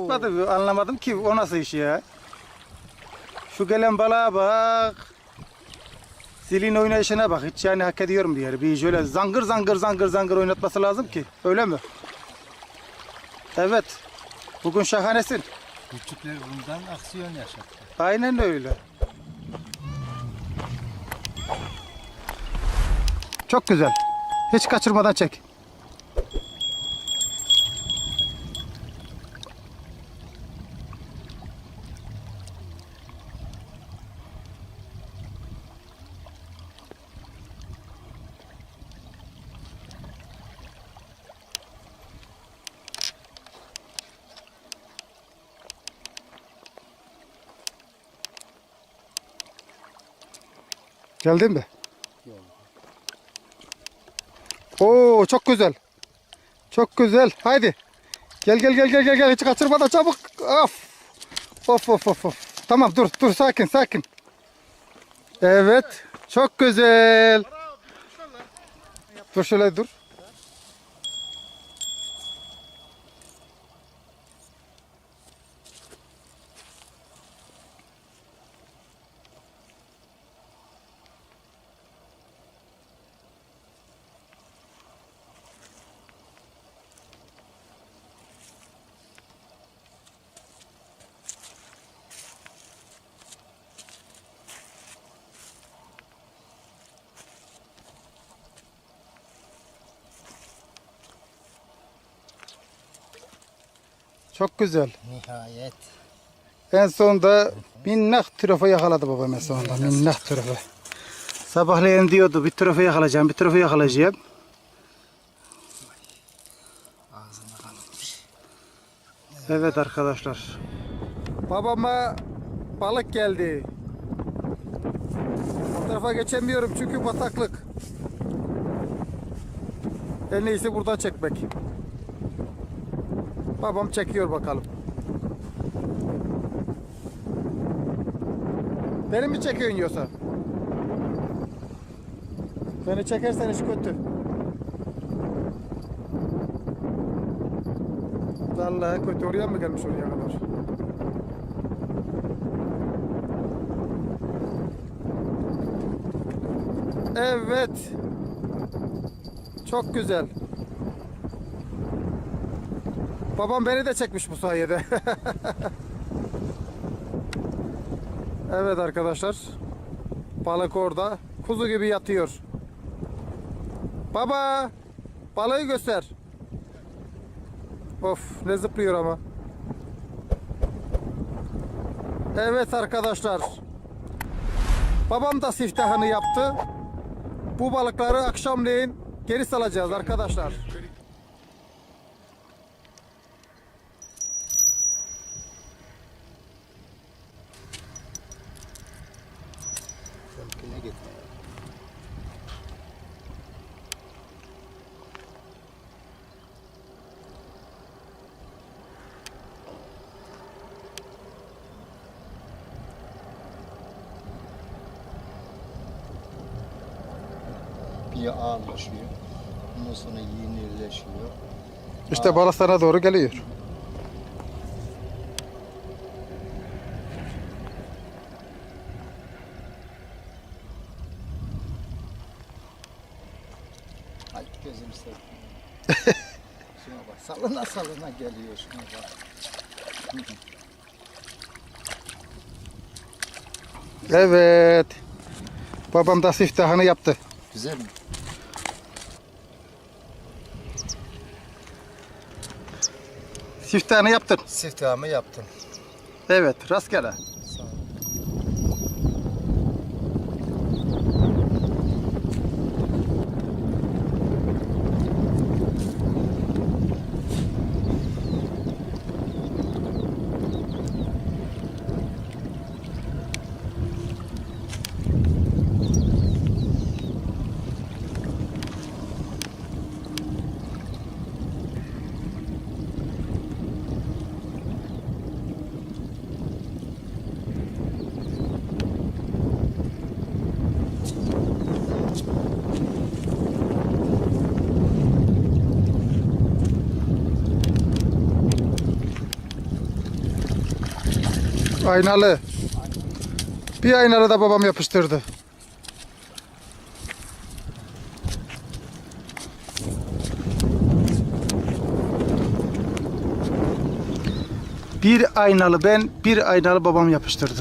oynatmadı. Anlamadım ki o nasıl iş ya. Şu gelen balığa bak. Zilin oynayışına bak. Hiç yani hak ediyorum bir yeri. Bir şöyle zangır zangır zangır zangır oynatması lazım ki. Öyle mi? Evet. Bugün şahanesin. Küçükler bundan aksiyon yaşattı. Aynen öyle. Çok güzel. Hiç kaçırmadan çek. Geldin mi? Oo çok güzel. Çok güzel. Haydi. Gel gel gel gel gel gel hiç kaçırmadan çabuk. Of. Of of of of. Tamam dur dur sakin sakin. Evet. Çok güzel. Dur şöyle dur. Çok güzel. Nihayet. En sonunda minnak trofo yakaladı babam en sonunda. Minnak trofo. Sabahleyin diyordu bir trofo yakalayacağım, bir trofo yakalayacağım. Ağzına kalmış. Evet arkadaşlar. Babama balık geldi. Bu tarafa geçemiyorum çünkü bataklık. En iyisi buradan çekmek. Babam çekiyor bakalım. Beni mi çekiyorsun yoksa? Beni çekersen iş kötü. Vallahi kötü oraya mı gelmiş oraya kadar? Evet. Çok güzel. Babam beni de çekmiş bu sayede. evet arkadaşlar. Balık orada. Kuzu gibi yatıyor. Baba! Balığı göster. Of ne zıplıyor ama. Evet arkadaşlar. Babam da siftahını yaptı. Bu balıkları akşamleyin geri salacağız arkadaşlar. Bir ağırlaşıyor. Ondan sonra yenirleşiyor. İşte balık sana doğru geliyor. Ay gözüm sevdim. şuna bak salına salına geliyor şuna bak. Evet. Babam da siftahını yaptı. Güzel mi? Siftahını yaptın. Siftahımı yaptım. Evet rastgele. Aynalı. Bir aynalı da babam yapıştırdı. Bir aynalı ben, bir aynalı babam yapıştırdı.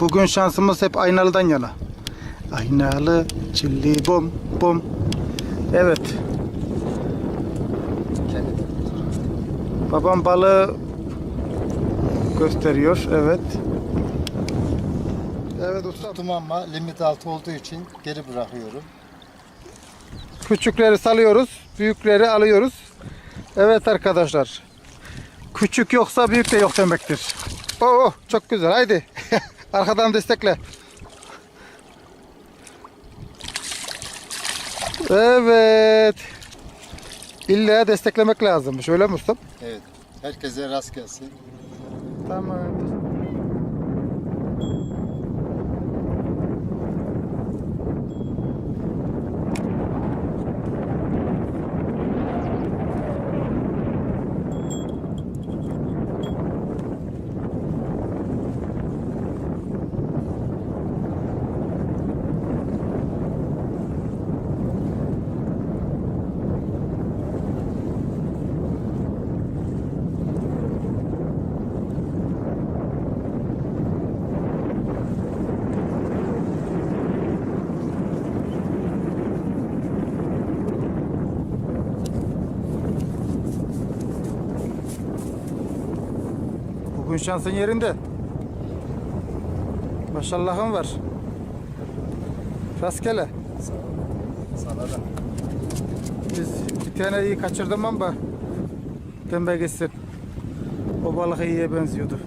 Bugün şansımız hep aynalıdan yana. Aynalı, çilli bom bom. Evet, babam balığı gösteriyor. Evet. Evet usta. tuttum ama limit altı olduğu için geri bırakıyorum. Küçükleri salıyoruz, büyükleri alıyoruz. Evet arkadaşlar. Küçük yoksa büyük de yok demektir. Oo çok güzel. Haydi. Arkadan destekle. Evet. İlla desteklemek lazımmış. Öyle mi ustam? Evet. Herkese rast gelsin. Tamam. Bugün şansın yerinde. Maşallahın var. Rastgele. Sana da. Biz bir tane iyi kaçırdım ama dembe gitsin. O balık iyiye benziyordu.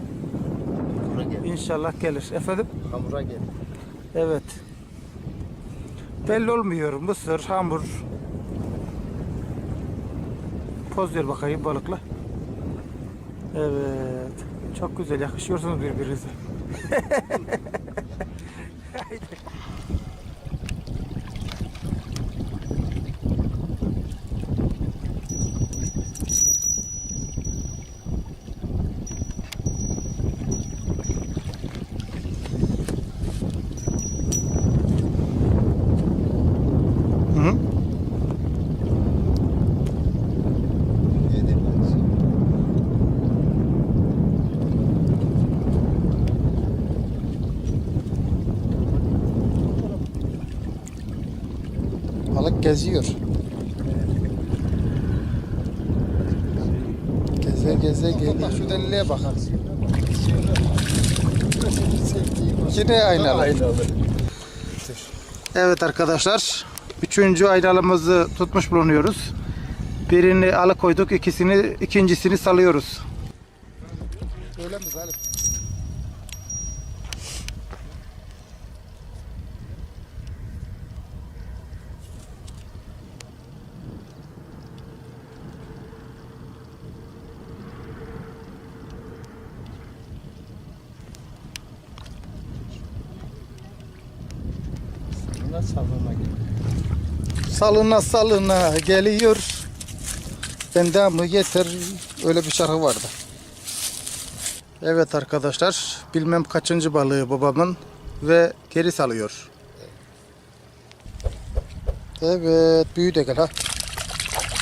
İnşallah gelir. Efendim? Hamura gel. Evet. Belli olmuyor. Mısır, hamur. Poz ver bakayım balıkla. Evet. Çok güzel yakışıyorsunuz birbirinize. geziyor. Geze geze geliyor. Şu deliliğe bak. Yine aynalı. Evet arkadaşlar. Üçüncü ayralımızı tutmuş bulunuyoruz. Birini alıkoyduk. ikisini, ikincisini salıyoruz. Öyle mi Zalim? Salına salına geliyor. Salına salına geliyor. Benden mı getir? Öyle bir şarkı vardı. Evet arkadaşlar. Bilmem kaçıncı balığı babamın ve geri salıyor. Evet. Büyü de gel ha.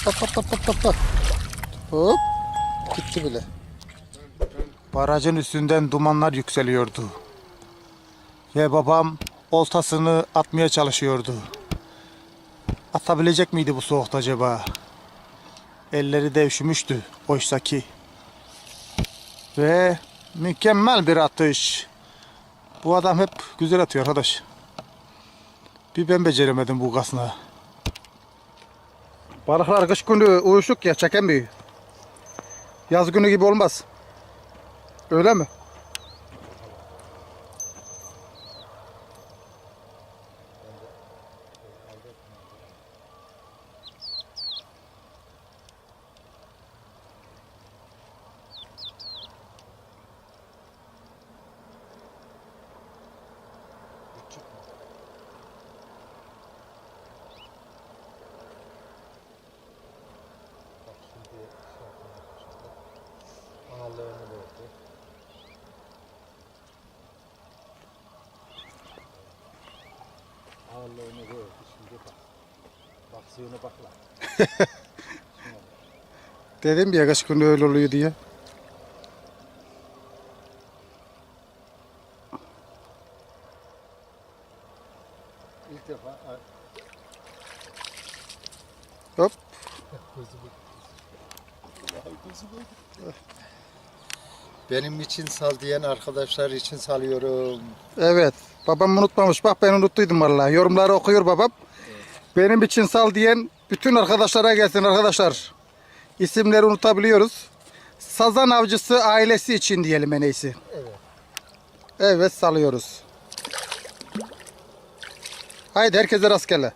Hop hop hop hop. Hop. Hop. Gitti bile. Barajın üstünden dumanlar yükseliyordu. Ve babam oltasını atmaya çalışıyordu. Atabilecek miydi bu soğukta acaba? Elleri de üşümüştü oysaki. Ve mükemmel bir atış. Bu adam hep güzel atıyor arkadaş. Bir ben beceremedim bu kasna. Balıklar kış günü uyuşuk ya çekemiyor. Yaz günü gibi olmaz. Öyle mi? Balığını ver. Şimdi bak. Bak suyuna bak lan. Dedim ya kaç gün öyle oluyor diye. İlk defa Hop. Benim için sal diyen arkadaşlar için salıyorum. Evet. Babam unutmamış. Bak ben unuttuydum vallahi. Yorumları okuyor babam. Benim için sal diyen bütün arkadaşlara gelsin arkadaşlar. İsimleri unutabiliyoruz. Sazan avcısı ailesi için diyelim en iyisi. Evet. Evet salıyoruz. Haydi herkese rastgele.